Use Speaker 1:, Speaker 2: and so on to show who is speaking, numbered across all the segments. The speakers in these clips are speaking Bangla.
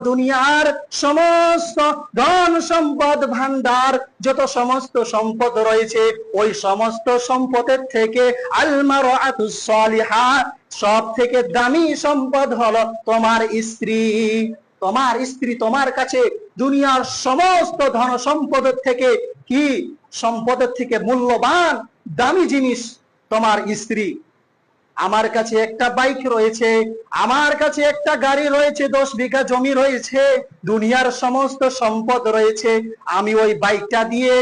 Speaker 1: দুনিয়ার সমস্ত ধন সম্পদ ভান্ডার, যত সমস্ত সম্পদ রয়েছে, ওই সমস্ত সম্পদের থেকে আলমার সলিহা, সব থেকে দামি সম্পদ হলো তোমার স্ত্রী। তোমার স্ত্রী তোমার কাছে দুনিয়ার সমস্ত ধন সম্পদের থেকে কি? সম্পদের থেকে মূল্যবান, দামি জিনিস তোমার স্ত্রী। আমার কাছে একটা বাইক রয়েছে, আমার কাছে একটা গাড়ি রয়েছে, দশ বিঘা জমি রয়েছে, দুনিয়ার সমস্ত সম্পদ রয়েছে, আমি ওই বাইকটা দিয়ে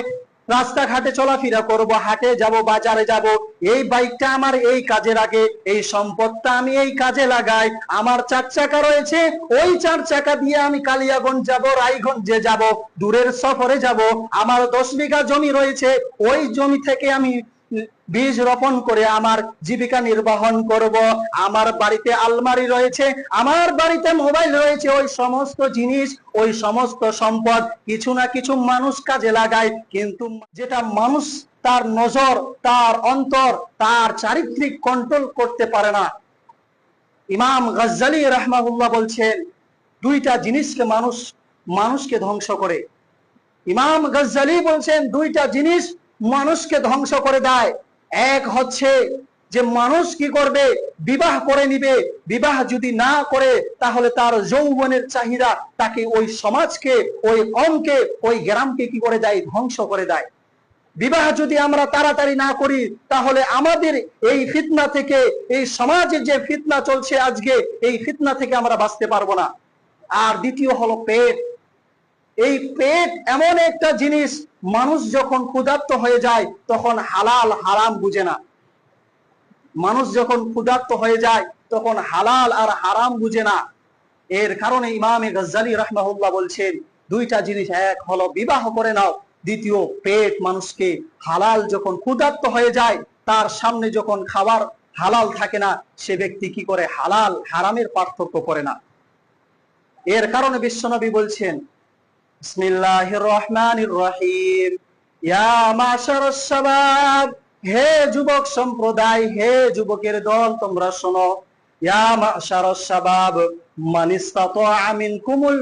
Speaker 1: রাস্তাঘাটে চলাফেরা করব, হাটে যাব, বাজারে যাব, এই বাইকটা আমার এই কাজে লাগে, এই সম্পদটা আমি এই কাজে লাগাই, আমার চার চাকা রয়েছে, ওই চার চাকা দিয়ে আমি কালিয়াগঞ্জ যাব, রায়গঞ্জে যাব, দূরের সফরে যাব, আমার দশ বিঘা জমি রয়েছে, ওই জমি থেকে আমি বীজ রোপণ করে আমার জীবিকা নির্বাহন করব। আমার বাড়িতে আলমারি রয়েছে, আমার বাড়িতে মোবাইল রয়েছে, ওই সমস্ত জিনিস, ওই সমস্ত সম্পদ কিছু না কিছু মানুষ কাজে লাগায়। কিন্তু যেটা মানুষ তার নজর, তার অন্তর, তার চারিত্রিক কন্ট্রোল করতে পারে না। ইমাম গজ্জালি রাহমাহুল্লাহ বলছেন, দুইটা জিনিসকে মানুষ, মানুষকে ধ্বংস করে। ইমাম গজ্জালি বলছেন, দুইটা জিনিস মানুষকে ধ্বংস করে দেয়। এক হচ্ছে যে মানুষ কি করবে? বিবাহ করে নিবে। বিবাহ যদি না করে, তাহলে তার যৌবনের চাহিদা তাকে ওই সমাজকে, ওই কমকে ওই গ্রামকে কি করে দেয়? ধ্বংস করে দেয়। বিবাহ যদি আমরা তাড়াতাড়ি না করি, তাহলে আমাদের এই ফিতনা থেকে, এই সমাজের যে ফিতনা চলছে আজকে, এই ফিতনা থেকে আমরা বাঁচতে পারব না। আর দ্বিতীয় হলো পেট এই পেট এমন একটা জিনিস, মানুষ যখন ক্ষুধার্ত হয়ে যায়, তখন হালাল, হারাম বুঝে না। মানুষ যখন ক্ষুধার্ত হয়ে যায়, তখন হালাল আর হারাম বুঝে না। এর কারণে ইমামে গজ্জালি রহমাহুল্লাহ বলছেন, দুইটা জিনিস এক হলো বিবাহ করে নাও, দ্বিতীয় পেট মানুষকে হালাল যখন ক্ষুধার্ত হয়ে যায়, তার সামনে যখন খাবার হালাল থাকে না, সে ব্যক্তি কি করে হালাল, হারামের পার্থক্য করে না। এর কারণে বিশ্বনবী বলছেন বিসমিল্লাহির রহমানির রহিম। ইয়া মাশারাস শাবাব। হে যুবক সম্প্রদায়, হে যুবকের দল, তোমরা শোনো। ইয়া মাশারাস শাবাব। মান মিনকুমুল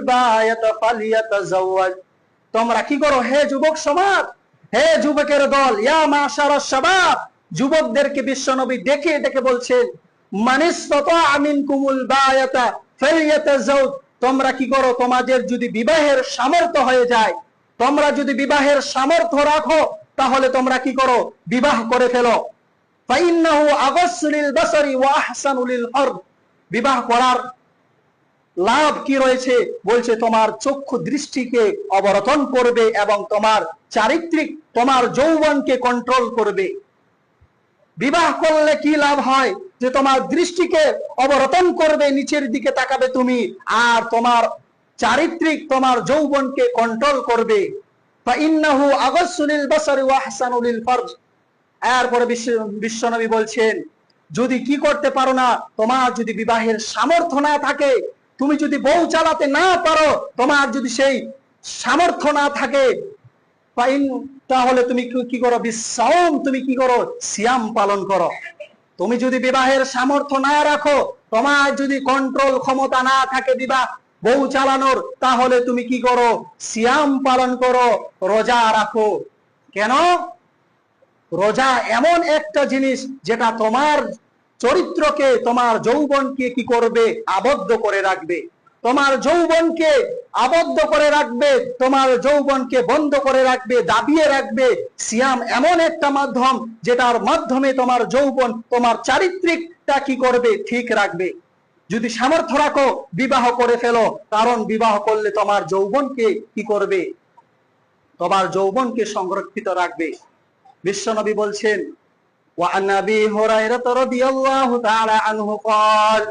Speaker 1: তোমরা কি করো, হে যুবক সমাজ? হে যুবকের দল, ইয়া মাশারাস শাবাব। যুবকদেরকে বিশ্বনবী ডেকে ডেকে বলছেন, মান ইসতাতাআ মিনকুমুল বায়াতা ফালিয়াতাজাওয়াজ। তোমরা কি করো? তোমাদের যদি বিবাহের সামর্থ্য হয়ে যায়, তোমরা যদি বিবাহের সামর্থ্য রাখো, তাহলে তোমরা কি করো? বিবাহ করে ফেলো। বিবাহ করার লাভ কি রয়েছে? বলছে, তোমার চক্ষু দৃষ্টিকে অবরতন করবে এবং তোমার চারিত্রিক, তোমার যৌবনকে কন্ট্রোল করবে। বিবাহ করলে কি লাভ হয়? যে তোমার দৃষ্টিকে অবরতন করবে, নিচের দিকে তাকাবে তুমি, আর তোমার চারিত্রিক, তোমার যৌবনকে কন্ট্রোল করবে। এরপরে বিশ্ব, বিশ্বনবী বলছেন, যদি কি করতে পারো না, তোমার যদি বিবাহের সামর্থ্য না থাকে, তুমি যদি বউ চালাতে না পারো, তোমার যদি সেই সামর্থ্য না থাকে তাহলে তুমি কি- করো? বিশ্বাম তুমি কি করো? সিয়াম পালন করো। তুমি যদি বিবাহের সামর্থ্য না রাখো তোমার যদি কন্ট্রোল ক্ষমতা না থাকে বিবাহ, বউ চালানোর, তাহলে তুমি কি করো? সিয়াম পালন করো, রোজা রাখো। কেন? রোজা এমন একটা জিনিস যেটা তোমার চরিত্রকে, তোমার যৌবনকে কি করবে? আবদ্ধ করে রাখবে। তোমার যৌবনকে আবদ্ধ করে রাখবে তোমার যৌবনকে বন্ধ করে রাখবে দাবিয়ে রাখবে সিয়াম এমন একটা মাধ্যম যেটার মাধ্যমে তোমার যৌবন তোমার চারিত্রিকটা কি করবে ঠিক রাখবে যদি সামর্থ্য রাখো বিবাহ করে ফেলো কারণ বিবাহ করলে তোমার যৌবনকে কি করবে তোমার যৌবনকে সংরক্ষিত রাখবে বিশ্বনবী বলছেন وعن ابي هريره رضي الله تعالى عنه قال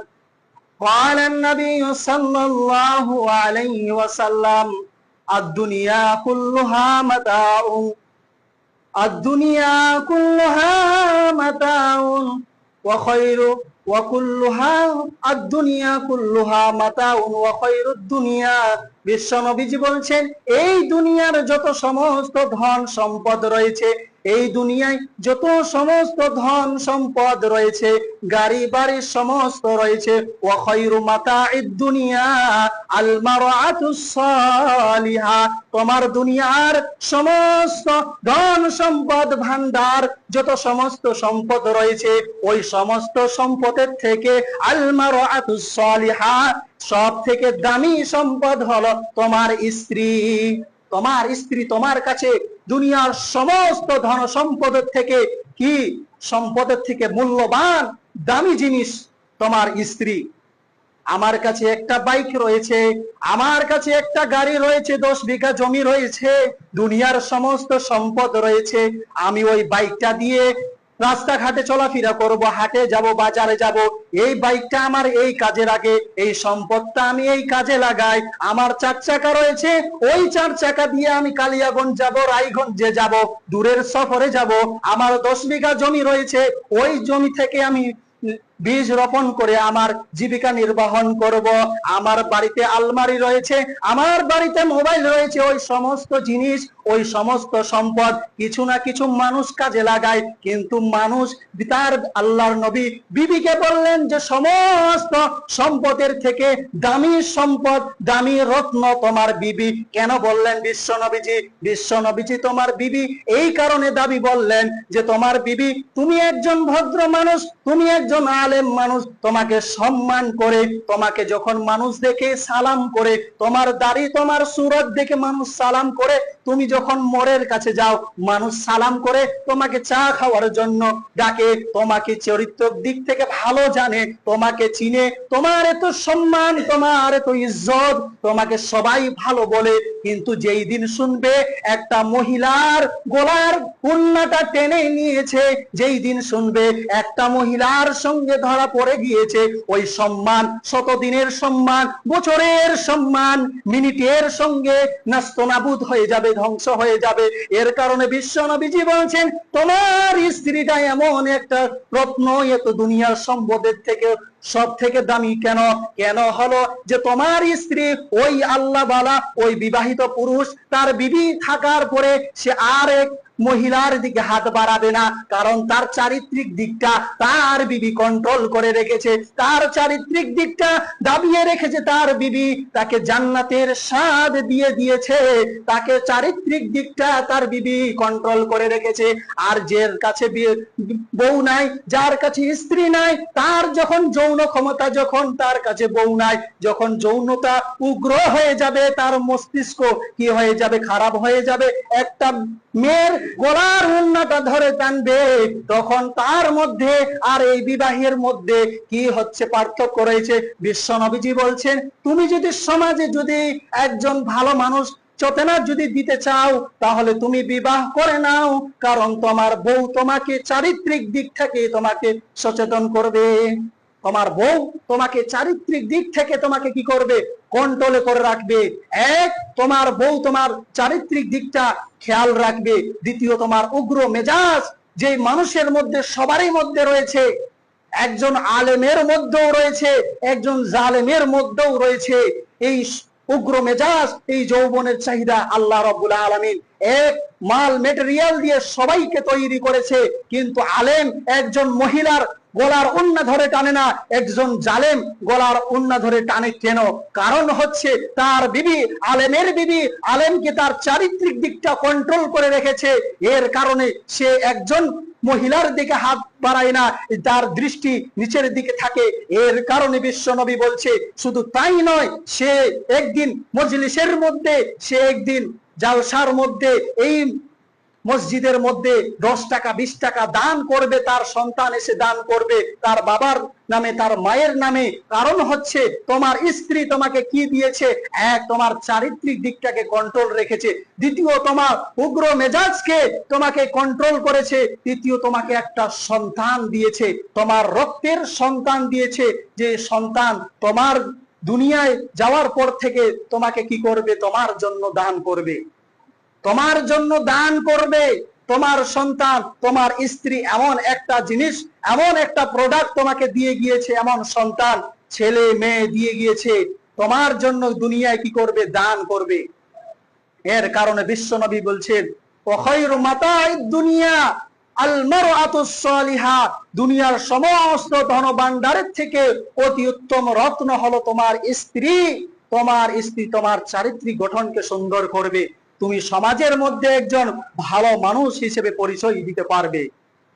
Speaker 1: قال النبي صلى الله عليه وسلم الدنيا كلها متاع الدنيا كلها متاع وخير وكلها الدنيا كلها متاع وخير الدنيا বিশ্বনবীজি বলছেন এই দুনিয়ার যত সমস্ত ধন সম্পদ রয়েছে এই দুনিয়ায় যত সমস্ত ধন সম্পদ রয়েছে, গাড়ি বাড়ি সমস্ত রয়েছে তোমার দুনিয়ার সমস্ত ধন সম্পদ ভান্ডার, যত সমস্ত সম্পদ রয়েছে, ওই সমস্ত সম্পদের থেকে আল মারাতুস সালিহা, সব থেকে দামি সম্পদ হলো তোমার স্ত্রী। তোমার স্ত্রী তোমার কাছে দুনিয়ার সমস্ত ধন সম্পদের থেকে কি? সম্পদের থেকে মূল্যবান, দামি জিনিস তোমার স্ত্রী। আমার কাছে একটা বাইক রয়েছে, আমার কাছে একটা গাড়ি রয়েছে, দশ বিঘা জমি রয়েছে, দুনিয়ার সমস্ত সম্পদ রয়েছে। আমি ওই বাইকটা দিয়ে রাস্তাঘাটে চলাফেরা করব, হাটে যাব, বাজারে যাব, এই বাইকটা আমার এই কাজে লাগে, এই সম্পদটা আমি এই কাজে লাগাই, আমার চার চাকা রয়েছে, ওই চার চাকা দিয়ে আমি কালিয়াগঞ্জ যাব, রায়গঞ্জে যাব, দূরের সফরে যাব, আমার দশ বিঘা জমি রয়েছে, ওই জমি থেকে আমি বীজ রোপণ করে আমার জীবিকা নির্বাহন করব। আমার বাড়িতে আলমারি রয়েছে, আমার বাড়িতে মোবাইল রয়েছে। ওই সমস্ত জিনিস, ওই সমস্ত সম্পদ কিছু না কিছু মানুষ কাজে লাগায়। কিন্তু মানুষ তার আল্লাহর নবী বিবিকে বললেন যে, সমস্ত সম্পদের থেকে দামি সম্পদ, দামি রত্ন তোমার বিবি। কেন বললেন বিশ্ব নবীজি? বিশ্ব নবীজি তোমার বিবি। এই কারণে দাবি বললেন যে, তোমার বিবি, তুমি একজন ভদ্র মানুষ, তুমি একজন আলেম মানুষ তোমাকে সম্মান করে, তোমাকে যখন মানুষ দেখে সালাম করে, তোমার দাড়ি তোমার সুরত দেখে মানুষ সালাম করে তুমি যখন মোড়ের কাছে যাও, মানুষ সালাম করে তোমাকে চা খাওয়ার জন্য ডাকে। তোমাকে চরিত্র দিক থেকে ভালো জানে, তোমাকে চিনে। তোমার এত সম্মান, তোমার এত ইজ্জত, তোমাকে সবাই ভালো বলে। কিন্তু যেই দিন শুনবে একটা মহিলার গলার কন্যাটা টেনে নিয়েছে, যেই দিন শুনবে একটা মহিলার সঙ্গে ধরা পড়ে গিয়েছে, ওই সম্মান, শতদিনের সম্মান, বছরের সম্মান, মিনিটের সঙ্গে নাস্তনাবুদ হয়ে যাবে। ধ্বংস হয়ে যাবে। এর কারণে বিশ্ব নবীজি বলছেন তোমার স্ত্রীটা এমন একটা রত্ন এত দুনিয়ার সম্পদের থেকে সব থেকে দামি কেন কেন হলো যে তোমার স্ত্রী ওই আল্লাহ বালা ওই বিবাহিত পুরুষ, তার বিবি থাকার পরে সে আর এক মহিলার দিকে হাত বাড়াবে না, কারণ তার চারিত্রিক দিকটা তার বিবি কন্ট্রোল করে রেখেছে। তার চারিত্রিক দিকটা দাবিয়ে রেখেছে তার বিবি, তাকে জান্নাতের স্বাদ দিয়ে দিয়েছে। তাকে চারিত্রিক দিকটা তার বিবি কন্ট্রোল করে রেখেছে। আর যার কাছে বউ নাই, যার কাছে স্ত্রী নাই, তার যখন যৌন ক্ষমতা যখন তার কাছে বউ নাই যখন যৌনতা উগ্র হয়ে যাবে, তার মস্তিষ্ক কি হয়ে যাবে, খারাপ হয়ে যাবে, একটা মেয়ের গলার উন্নাটা ধরে টানবে, তখন তার মধ্যে আর এই বিবাহের মধ্যে কি হচ্ছে পার্থক্য রয়েছে? বিশ্ব নবীজি বলছেন, তুমি যদি সমাজে যদি একজন ভালো মানুষ চেতনা যদি দিতে চাও, তাহলে তুমি বিবাহ করে নাও, কারণ তোমার বউ তোমাকে চারিত্রিক দিক থেকে তোমাকে সচেতন করবে। তোমার বউ তোমাকে চারিত্রিক দিক থেকে তোমাকে কি করবে? কন্ট্রোলে করে রাখবে। এক, তোমার বউ তোমার চারিত্রিক দিকটা খেয়াল রাখবে। দ্বিতীয়, তোমার উগ্র মেজাজ যে মানুষের মধ্যে সবারই মধ্যে রয়েছে। একজন আলেমের মধ্যেও রয়েছে, একজন জালেমের মধ্যেও রয়েছে। এই উগ্র মেজাজ, এই যৌবনের চাহিদা আল্লাহ রব্বুল আলমিন। এক, মাল মেটেরিয়াল দিয়ে সবাইকে তৈরি করেছে, কিন্তু আলেম একজন মহিলার গলার উন্না ধরে টানে না একজন জালেম। গলার উন্না ধরে টানে কেন? কারণ হচ্ছে তার বিবি, আলেমের বিবি, আলেমকে তার চারিত্রিক দিকটা কন্ট্রোল করে রেখেছে। এর কারণে সে একজন মহিলার দিকে হাত বাড়ায় না, তার দৃষ্টি নিচের দিকে থাকে। এর কারণে বিশ্ব নবী বলছে, শুধু তাই নয়, সে একদিন মজলিসের মধ্যে, সে একদিন জালসার মধ্যে এই মসজিদের মধ্যে দশ টাকা, বিশ টাকা দান করবে, তার সন্তান এসে দান করবে, তার বাবার নামে, তার মায়ের নামে। কারণ হচ্ছে, তোমার স্ত্রী তোমাকে কি দিয়েছে? এক, তোমার চারিত্রিক দিকটাকে কন্ট্রোল রেখেছে। দ্বিতীয়, তোমার উগ্র মেজাজকে তোমাকে কন্ট্রোল করেছে। তৃতীয়, তোমাকে একটা সন্তান দিয়েছে। তোমার রক্তের সন্তান দিয়েছে। যে সন্তান তোমার দুনিয়ায় যাওয়ার পর থেকে তোমাকে কি করবে? তোমার জন্য দান করবে। তোমার জন্য দান করবে। তোমার সন্তান, তোমার স্ত্রী এমন একটা জিনিস, এমন একটা প্রোডাক্ট তোমাকে দিয়ে গিয়েছে, এমন সন্তান, ছেলে, মেয়ে দিয়ে গিয়েছে। তোমার জন্য দুনিয়ায় কি করবে? দান করবে। এর কারণে বিশ্বনবী বলছেন দুনিয়া, আল মারআতুস সালিহা দুনিয়ার সমস্ত ধন ভান্ডারের থেকে অতি উত্তম রত্ন হলো তোমার স্ত্রী। তোমার স্ত্রী তোমার চারিত্রিক গঠনকে সুন্দর করবে। তুমি সমাজের মধ্যে একজন ভালো মানুষ হিসেবে পরিচয় দিতে পারবে।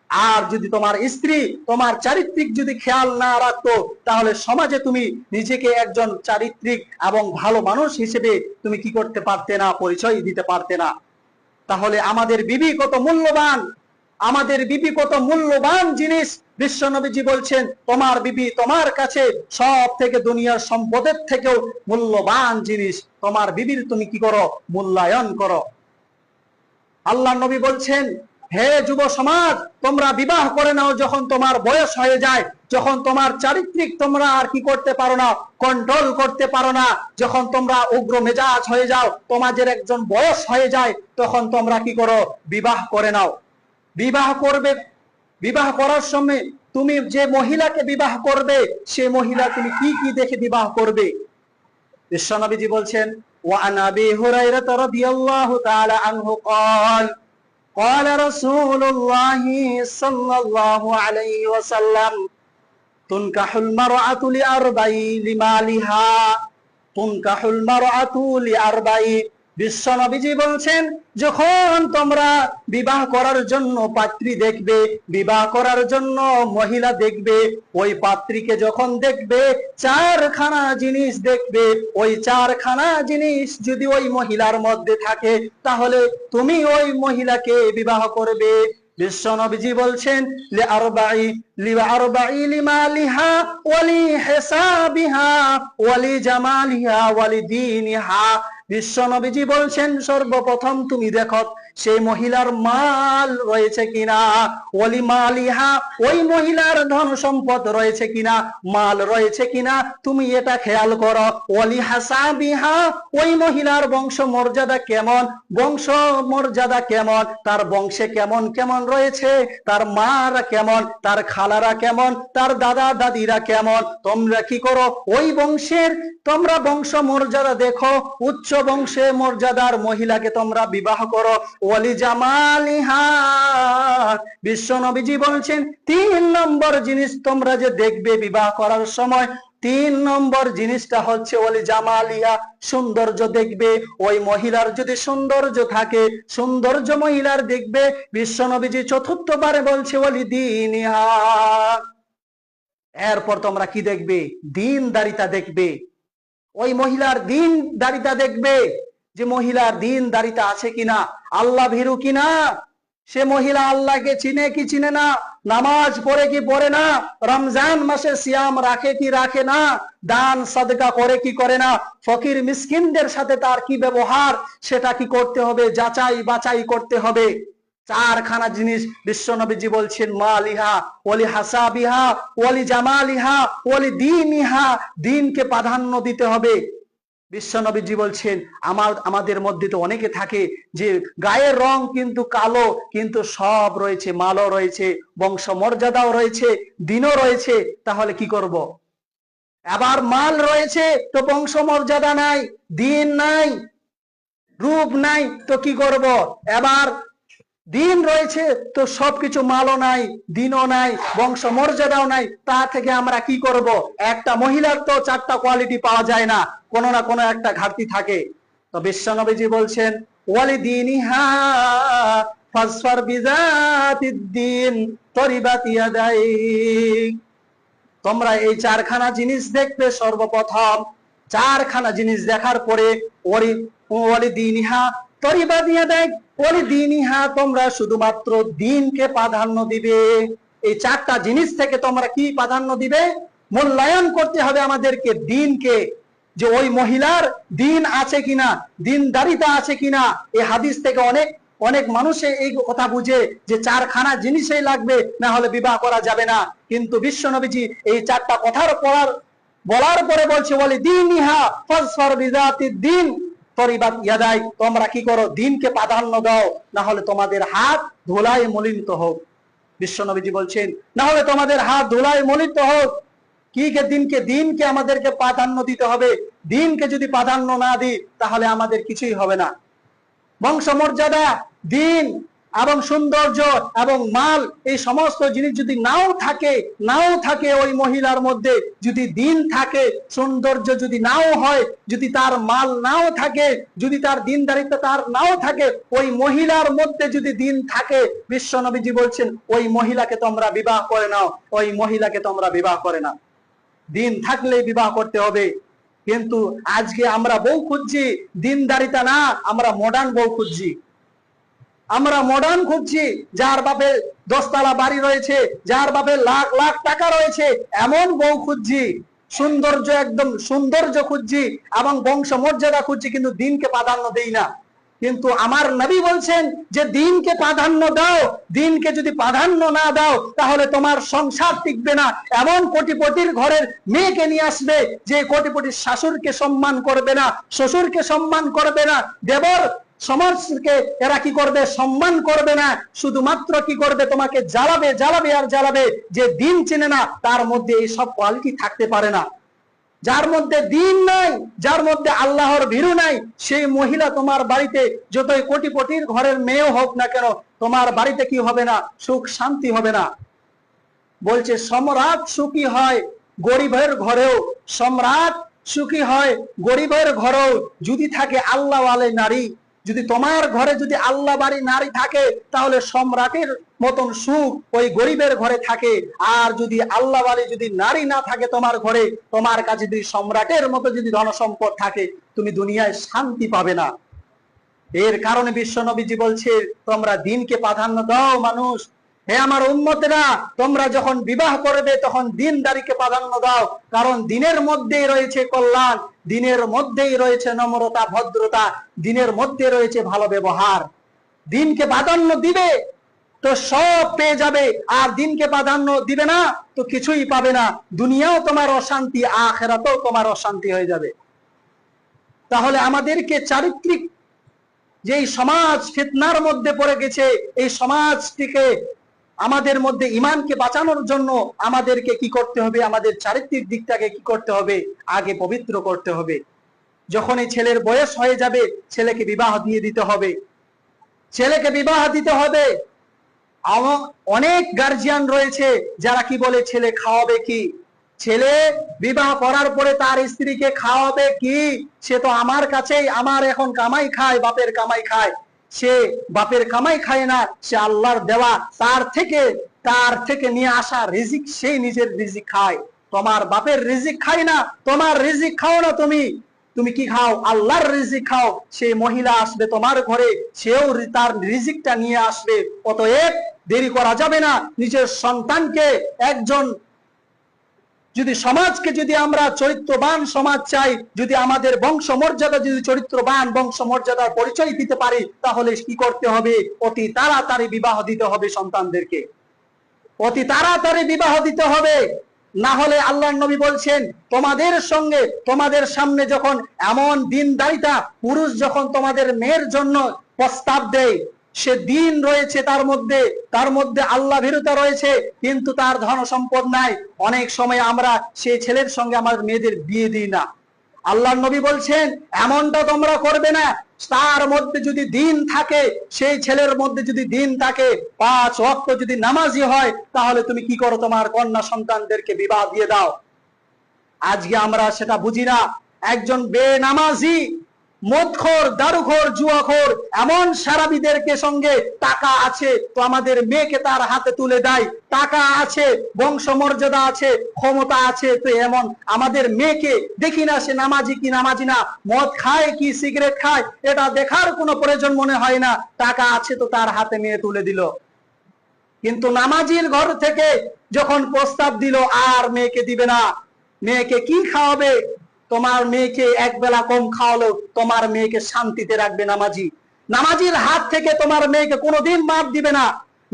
Speaker 1: আর যদি তোমার স্ত্রী তোমার চারিত্রিক যদি খেয়াল না রাখতো, তাহলে সমাজে তুমি নিজেকে একজন চারিত্রিক এবং ভালো মানুষ হিসেবে তুমি কি করতে পারতে না, পরিচয় দিতে পারতে না। তাহলে আমাদের বিবি কত মূল্যবান আমাদের বিবি কত মূল্যবান জিনিস। বিশ্বনবীজি বলছেন, তোমার বিবি তোমার কাছে সব থেকে দুনিয়ার সম্পদের থেকেও মূল্যবান জিনিস। তোমার বিবির তুমি কি করো? মূল্যায়ন করো। আল্লাহ নবী বলছেন, হে যুব সমাজ, তোমরা বিবাহ করে নাও যখন তোমার বয়স হয়ে যায়। যখন তোমার চারিত্রিক তোমরা আর কি করতে পারো না? কন্ট্রোল করতে পারো না। যখন তোমরা উগ্র মেজাজ হয়ে যাও, তোমাদের একজন বয়স হয়ে যায়, তখন তোমরা কি করো? বিবাহ করে নাও। বিবাহ করবে বিবাহ করার সময় তুমি যে মহিলাকে বিবাহ করবে সে মহিলা তুমি কি কি দেখে বিবাহ করবে বিশ্বনবীজি বলছেন وعن ابي هريره رضي الله تعالى عنه قال قال رسول الله صلى الله عليه وسلم تنكح المرأة لأربع لمالها تنكح المرأة لأربع বিশ্বনবীজি বলছেন, যখন তোমরা বিবাহ করার জন্য পাত্রী দেখবে, বিবাহ করার জন্য মহিলা দেখবে, ওই পাত্রীকে যখন দেখবে, চারখানা জিনিস দেখবে, ওই চারখানা জিনিস যদি ওই মহিলার মধ্যে থাকে, তাহলে তুমি ওই মহিলাকে বিবাহ করবে। বিশ্বনবীজি বলছেন, লি আরবাই লি আরবাই লিমালিহা ওয়ালি হিসাবিহা ওয়ালি জামালিহা ওয়ালি দীনিহা। বিশ্বনবীজি বলছেন, সর্বপ্রথম তুমি দেখো সেই মহিলার মাল রয়েছে কিনা। ওলি মালিহা, ওই মহিলার ধন সম্পদ রয়েছে কিনা, মাল রয়েছে কিনা, তুমি এটা খেয়াল করো। ওলি হাসাবিহা, ওই মহিলার বংশ মর্যাদা কেমন? বংশ মর্যাদা কেমন? তার বংশে কেমন কেমন রয়েছে? তার মারা কেমন? তার খালারা কেমন? তার দাদা দাদিরা কেমন? তোমরা কি করো? ওই বংশের, তোমরা বংশ মর্যাদা দেখো, উচ্চ বংশে মর্যাদার মহিলাকে তোমরা বিবাহ করো। ওয়ালি জামালিহা। বিশ্ব নবীজি বলছেন, তিন নম্বর জিনিস তোমরা যে দেখবে বিবাহ করার সময়, তিন নম্বর জিনিসটা হচ্ছে ওলি জামালিয়া সৌন্দর্য দেখবে। ওই মহিলার যদি সৌন্দর্য থাকে, সৌন্দর্য মহিলার দেখবে। বিশ্ব নবীজি চতুর্থবারে বলছে ওলি দিনিহা। এরপর তোমরা কি দেখবে? দিন দারিতা দেখবে। ওই মহিলার দিন দারিতা দেখবে যে মহিলার দিন দারিতা আছে কিনা, আল্লাহ ভীরু কিনা? সে মহিলা আল্লাহকে চিনে কি চিনে না? নামাজ পড়ে কি পড়ে না? রমজান মাসে সিয়াম রাখে কি রাখে না? দান, সদকা করে কি করে না? ফকির মিসকিনদের সাথে তার কি ব্যবহার? সেটা কি করতে হবে? যাচাই বাছাই করতে হবে। চারখানা জিনিস বিশ্বনবীজি বলছেন মা মালিহা, ওলি হাসাবিহা, ওলি জামালিহা, ওলি দিন ইহা দিনকে প্রাধান্য দিতে হবে বিশ্বনবীজি বলছেন, আমার, আমাদের মধ্যে তো অনেকে থাকে যে গায়ের রং কিন্তু কালো, কিন্তু সব রয়েছে, মালও রয়েছে বংশ মর্যাদাও রয়েছে, দিনও রয়েছে, তাহলে কি করব। আবার মাল রয়েছে, তো বংশ মর্যাদা নাই, দিন নাই, রূপ নাই, তো কি করব। এবার দিন রয়েছে, তো সবকিছু মালও নাই, দিনও নাই বংশ মর্যাদাও নাই, তা থেকে আমরা কি করব? একটা মহিলার তো চারটা কোয়ালিটি পাওয়া যায় না, কোনো না কোনো একটা ঘাটতি থাকে। তো বিশ্বনবীজি বলছেন ওয়ালি দিনিহা ফাসফার বিজাতিদ্দিন তরিবাত তোমরা এই চারখানা জিনিস দেখবে সর্বপ্রথম। চারখানা জিনিস দেখার পরে ওরি ওয়ালি দিনিহা তরিবা দিয়ে দেখ ওলি দিনিহা তোমরা শুধুমাত্র দিনকে প্রাধান্য দিবে। এই চারটা জিনিস থেকে তোমরা কি প্রাধান্য দিবে? মূল্যায়ন করতে হবে আমাদেরকে দিনকে। যে ওই মহিলার দিন আছে কিনা, দিনদারিতা আছে কিনা, এই হাদিস থেকে অনেক অনেক মানুষে এই কথা বুঝে যে চারখানা জিনিসই লাগবে, না হলে বিবাহ করা যাবে না। কিন্তু বিশ্ব নবীজি এই চারটা কথার পড়ার, বলার পরে বলছে বলে দিন ইহা দিন। তরিবাত ইয়াদাই তোমরা কি করো? দিনকে প্রাধান্য দাও না হলে তোমাদের হাত ধুলায় মলিনত হোক। বিশ্বনবীজি বলছেন না হলে তোমাদের হাত ধুলায় মলিত হোক। কি কে দিনকে দিনকে আমাদেরকে প্রাধান্য দিতে হবে। দিনকে যদি প্রাধান্য না দিই, তাহলে আমাদের কিছুই হবে না। বংশ মর্যাদা দিন এবং সৌন্দর্য এবং মাল, এই সমস্ত জিনিস যদি নাও থাকে নাও থাকে ওই মহিলার মধ্যে, যদি দিন থাকে, সৌন্দর্য যদি নাও হয়, যদি তার মাল নাও থাকে, যদি তার দিনদারিত্ব তার নাও থাকে, ওই মহিলার মধ্যে যদি দিন থাকে, বিশ্ব নবীজি বলছেন, ওই মহিলাকে তোমরা বিবাহ করে নাও, ওই মহিলাকে তোমরা বিবাহ করে নাও। দিন থাকলে বিবাহ করতে হবে। কিন্তু আজকে আমরা বউ খুঁজছি, দিনদারিতা না, আমরা মডার্ন বউ খুঁজছি। আমরা মডার্ন খুঁজছি, যার বাপে দশতলা বাড়ি রয়েছে, যার বাপে লাখ লাখ টাকা রয়েছে, এমন বউ খুঁজছি। সৌন্দর্য একদম সৌন্দর্য খুঁজছি এবং বংশ মর্যাদা খুঁজছি, কিন্তু দিনকে প্রাধান্য দেই না। কিন্তু আমার নবী বলছেন যে, দিনকে প্রাধান্য দাও, দিনকে যদি প্রাধান্য না দাও, তাহলে তোমার সংসার টিকবে না। এমন কোটিপতির ঘরের মেয়েকে নিয়ে আসবে, যে কোটিপতির শাশুড়কে সম্মান করবে না, শ্বশুরকে সম্মান করবে না। দেবর সমাজকে এরা কি করবে? সম্মান করবে না। শুধুমাত্র কি করবে? তোমাকে জ্বালাবে জ্বালাবে আর জ্বালাবে। যে দিন চেনে না, তার মধ্যে এই সব কোয়ালিটি থাকতে পারে না। যার মধ্যে দিন নাই, যার মধ্যে আল্লাহর ভীরু নাই, সেই মহিলা তোমার বাড়িতে যতই কোটিপতির ঘরের মেয়েও হোক না কেন, তোমার বাড়িতে কি হবে না? সুখ, শান্তি হবে না। বলছে, সম্রাট সুখী হয় গরিবের ঘরেও। সম্রাট সুখী হয় গরিবের ঘরেও। যদি থাকে আল্লাহ আলে নারী যদি তোমার ঘরে যদি আল্লাহ বাড়ি নারী থাকে, তাহলে সম্রাটের মতন সুখ ওই গরিবের ঘরে থাকে। আর যদি আল্লাহ বাড়ি যদি নারী না থাকে তোমার ঘরে, তোমার কাছে যদি সম্রাটের মতো যদি ধনসম্পদ থাকে, তুমি দুনিয়ায় শান্তি পাবে না। এর কারণে বিশ্ব নবীজি বলছে, তোমরা দিনকে প্রাধান্য দাও মানুষ হে আমার উন্মতেরা তোমরা যখন বিবাহ করবে, তখন দিনদারিকে প্রাধান্য দাও। কারণ দিনের মধ্যেই রয়েছে কল্যাণ, দিনের মধ্যেই রয়েছে নম্রতা, ভদ্রতা, দিনের মধ্যে রয়েছে ভালো ব্যবহার। দিনকে প্রাধান্য দিবে, তো সব পেয়ে যাবে। আর দিনকে প্রাধান্য দিবে না, তো কিছুই পাবে না। দুনিয়াও তোমার অশান্তি, আখেরাতেও তোমার অশান্তি হয়ে যাবে। তাহলে আমাদেরকে চারিত্রিক যে সমাজ, ফিতনার মধ্যে পড়ে গেছে, এই সমাজটিকে আমাদের মধ্যে ইমানকে বাঁচানোর জন্য আমাদেরকে কি করতে হবে? আমাদের চারিত্রিক দিকটাকে কি করতে হবে? আগে পবিত্র করতে হবে। যখন এই ছেলের বয়স হয়ে যাবে, ছেলেকে বিবাহ দিয়ে দিতে হবে। ছেলেকে বিবাহ দিতে হবে। অনেক গার্জিয়ান রয়েছে যারা কি বলে, ছেলে খাওয়াবে কি? ছেলে বিবাহ করার পরে তার স্ত্রীকে খাওয়াবে কি? সে তো আমার কাছেই, আমার এখন কামাই খায়, বাপের কামাই খায়। সে বাপের কামাই খায় না, সে আল্লাহর দেওয়া, তার থেকে তার থেকে নিয়ে আসা রিজিক সেই নিজের রিজিক খায়। তোমার বাপের রিজিক খায় না, তোমার রিজিক খাও না তুমি। তুমি কি খাও? আল্লাহর রিজিক খাও। সে মহিলা আসবে তোমার ঘরে, সেও তার রিজিকটা নিয়ে আসবে। অতএব দেরি করা যাবে না। নিজের সন্তানকে একজন যদি সমাজকে যদি আমরা চরিত্রবান সমাজ চাই, যদি আমাদের বংশ মর্যাদা যদি চরিত্রবান বংশ মর্যাদার পরিচয় দিতে পারি, তাহলে কি করতে হবে? অতি তাড়াতাড়ি বিবাহ দিতে হবে সন্তানদেরকে। অতি তাড়াতাড়ি বিবাহ দিতে হবে। না হলে আল্লাহ নবী বলছেন, তোমাদের সঙ্গে তোমাদের সামনে যখন এমন দিন দায়িতা পুরুষ যখন তোমাদের মেয়ের জন্য প্রস্তাব দেয় সে দিন রয়েছে তার মধ্যে তার মধ্যে আল্লাহ ভীরতা রয়েছে, কিন্তু তার ধন সম্পদ নাই। অনেক সময় আমরা সেই ছেলের সঙ্গে আমাদের মেয়েদের বিয়ে দিই না। আল্লাহ নবী বলছেন, এমনটা তোমরা করবে না। তার মধ্যে যদি দিন থাকে, সেই ছেলের মধ্যে যদি দিন থাকে, পাঁচ অক্ট যদি নামাজি হয়, তাহলে তুমি কি করো? তোমার কন্যা সন্তানদেরকে বিবাহ দিয়ে দাও। আজকে আমরা সেটা বুঝি না। একজন বেনামাজি মদখোর, দারুখোর, জুয়াখোর এমন সারাবিদেরকে সঙ্গে টাকা আছে, তো আমাদের মেয়েকে তার হাতে তুলে দেয়। টাকা আছে বংশ মর্যাদা আছে, ক্ষমতা আছে, তো এমন আমাদের মেয়েকে দেখি না সে নামাজি কি নামাজি না, মদ খায় কি, সিগারেট খায়, এটা দেখার কোনো প্রয়োজন মনে হয় না। টাকা আছে তো তার হাতে মেয়ে তুলে দিল। কিন্তু নামাজির ঘর থেকে যখন প্রস্তাব দিল, আর মেয়েকে দিবে না। মেয়েকে কি খাওয়াবে? তোমার মেয়েকে এক বেলা কম খাওয়ালো, তোমার মেয়েকে শান্তিতে রাখবে নামাজি। নামাজির হাত থেকে তোমার মেয়েকে কোনোদিন মাপ দিবে না।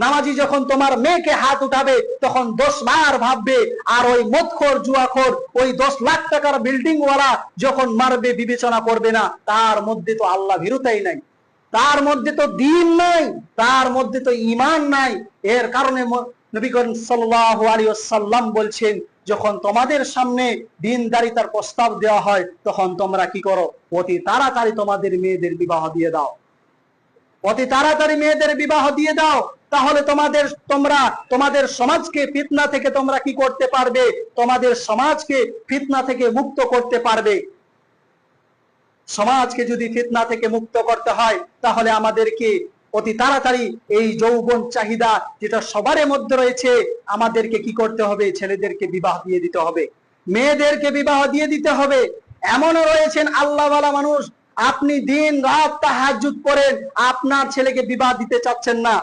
Speaker 1: নামাজি যখন তোমার মেয়েকে হাত উঠাবে, তখন দশ বার ভাববে, আর ওই মদখোর, জুয়াখোর, ওই দশ লাখ টাকার বিল্ডিং ওয়ালা যখন মারবে, বিবেচনা করবে না, তার মধ্যে তো আল্লাহ ভীরতাই নাই। তার মধ্যে তো দিন নাই, তার মধ্যে তো ইমান নাই। এর কারণে নবী করিম সাল্লাহ আলী সাল্লাম বলছেন যখন তোমাদের সামনে দিনদারিতার প্রস্তাব দেওয়া হয়, তখন তোমরা কি করো? অতি তাড়াতাড়ি তোমাদের মেয়েদের বিবাহ দিয়ে দাও। অতি তাড়াতাড়ি মেয়েদের বিবাহ দিয়ে দাও। তাহলে তোমাদের, তোমরা, তোমাদের সমাজকে ফিতনা থেকে তোমরা কি করতে পারবে? তোমাদের সমাজকে ফিতনা থেকে মুক্ত করতে পারবে। সমাজকে যদি ফিতনা থেকে মুক্ত করতে হয়, তাহলে আমাদেরকে অতি তাড়াতাড়ি এই যৌবন চাহিদা যেটা সবার মধ্যে রয়েছে, আমাদেরকে কি করতে হবে? ছেলেদেরকে বিবাহ দিয়ে দিতে হবে। মেয়েদেরকে বিবাহ দিয়ে দিতে হবে। এমনও রয়েছেন আল্লাহওয়ালা মানুষ, আপনি দিন রাত তাহাজুদ করেন, আপনার ছেলেকে বিবাহ দিতে চাচ্ছেন না।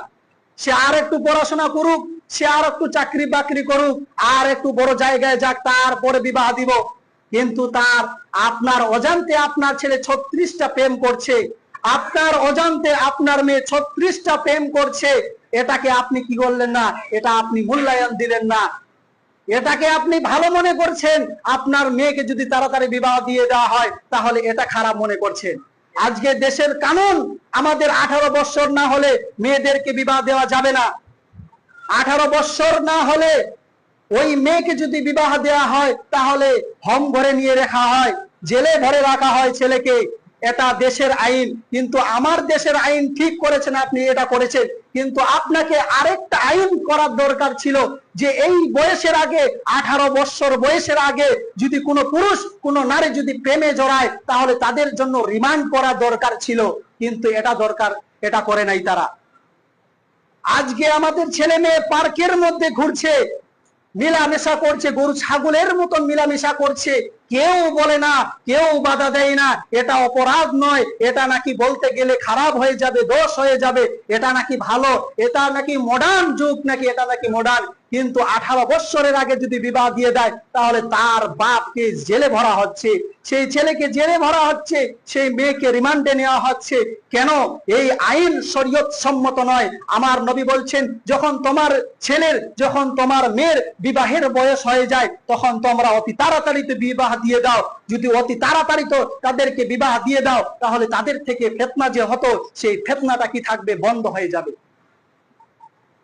Speaker 1: সে আর একটু পড়াশোনা করুক, সে আর একটু চাকরি বাকরি করুক, আর একটু বড় জায়গায় যাক, তারপরে বিবাহ দিব। কিন্তু তার আপনার অজান্তে আপনার ছেলে ছত্রিশটা প্রেম করছে। আপনার অজান্তে আপনার মেয়ে ছত্রিশটা প্রেম করছে, এটাকে আপনি কি করলেন না? এটা আপনি মূল্যায়ন দিলেন না। এটাকে আপনি ভালো মনে করছেন, আপনার মেয়েকে যদি তাড়াতাড়ি বিবাহ দিয়ে দেওয়া হয়, তাহলে এটা খারাপ মনে করছেন। আজকে দেশের কানুন, আমাদের আঠারো বছর না হলে মেয়েদেরকে বিবাহ দেওয়া যাবে না। আঠারো বছর না হলে ওই মেয়েকে যদি বিবাহ দেওয়া হয়, তাহলে হম ঘরে নিয়ে রাখা হয়, জেলে ভরে রাখা হয় ছেলেকে। এটা দেশের আইন, কিন্তু আমার দেশের আইন ঠিক করেছেন আপনি, এটা করেছেন। কিন্তু আপনাকে আরেকটা আইন করার দরকার ছিল যে এই বয়সের আগে, আঠারো বছর বয়সের আগে যদি কোনো পুরুষ, কোনো নারী যদি প্রেমে জড়ায়, তাহলে তাদের জন্য রিমান্ড করা দরকার ছিল। কিন্তু এটা দরকার, এটা করে নাই তারা। আজকে আমাদের ছেলে মেয়ে পার্কের মধ্যে ঘুরছে, মিলামেশা করছে, গরু, ছাগলের মতন মিলামেশা করছে। কেউ বলে না, কেউ বাধা দেয় না, এটা অপরাধ নয়, এটা নাকি বলতে গেলে খারাপ হয়ে যাবে, দোষ হয়ে যাবে, এটা নাকি ভালো, এটা নাকি মডার্ন যুগ নাকি, এটা নাকি মডার্ন কিন্তু আঠারো বৎসরের আগে যদি বিবাহ দিয়ে দেয়, তাহলে তার বাপকে জেলে ভরা হচ্ছে। সেই ছেলেকে জেলে ভরা হচ্ছে, সেই মেয়েকে রিমান্ডে নেওয়া হচ্ছে। কেন? এই আইন শরীয়ত সম্মত নয়। আমার নবী বলছেন, যখন তোমার ছেলের, যখন তোমার মেয়ের বিবাহের বয়স হয়ে যায়, তখন তোমরা অতি তাড়াতাড়িতে বিবাহ দিয়ে দাও। যদি অতি তাড়াতাড়ি তো তাদেরকে বিবাহ দিয়ে দাও, তাহলে তাদের থেকে ফেতনা যে হতো, সেই ফেতনাটা কি থাকবে? বন্ধ হয়ে যাবে।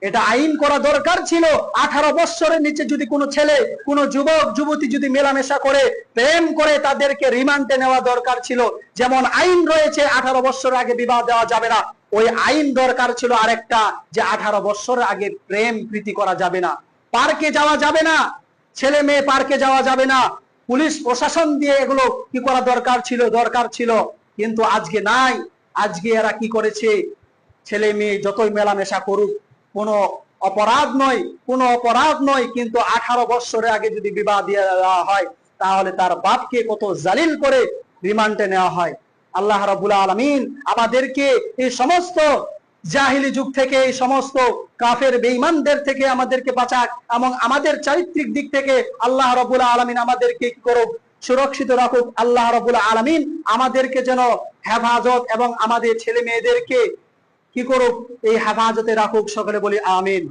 Speaker 1: এটা আইন করা দরকার ছিল। আঠারো বৎসরের নিচে যদি কোনো ছেলে, কোনো যুবক, যুবতী যদি মেলামেশা করে, প্রেম করে তাদেরকে রিমান্ডে নেওয়া দরকার ছিল। যেমন আইন রয়েছে, আঠারো বৎসর আগে বিবাহ দেওয়া যাবে না। ওই আইন দরকার ছিল আরেকটা, যে আঠারো বৎসর আগে প্রেম প্রীতি করা যাবে না। পার্কে যাওয়া যাবে না। ছেলে মেয়ে পার্কে যাওয়া যাবে না। পুলিশ, প্রশাসন দিয়ে এগুলো কি করা দরকার ছিল? দরকার ছিল। কিন্তু আজকে নাই। আজকে এরা কি করেছে? ছেলে মেয়ে যতই মেলামেশা করুক কোনো অপরাধ নয়, কোনো অপরাধ নয়, কিন্তু আঠারো বৎসরের আগে যদি বিবাহ দিয়ে দেওয়া হয়, তাহলে তার বাপকে কত জালিল করে রিমান্ডে নেওয়া হয়। আল্লাহ রাবুল আলমিন আমাদেরকে এই সমস্ত জাহিলি যুগ থেকে, এই সমস্ত কাফের বেঈমানদের থেকে আমাদেরকে বাঁচাক এবং আমাদের চারিত্রিক দিক থেকে আল্লাহ রবুল আলমিন আমাদেরকে কি করুক, সুরক্ষিত রাখুক। আল্লাহ রবুল আলমিন আমাদেরকে যেন হেফাজত এবং আমাদের ছেলে মেয়েদেরকে কি করুক এই হেফাজতে রাখুক সকলে বলি আমিন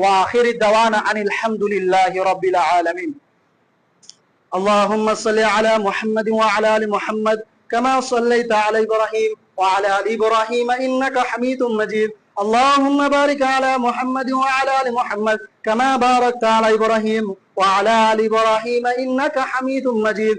Speaker 1: ওয়াখির দাওয়ানা আনিল হামদুলিল্লাহি রাব্বিল আলামিন اللهم صل على محمد وعلى ال محمد كما صليت على ابراهيم وعلى ال ابراهيم انك حميد مجيد اللهم بارك على محمد وعلى ال محمد كما باركت على ابراهيم وعلى ال ابراهيم انك حميد مجيد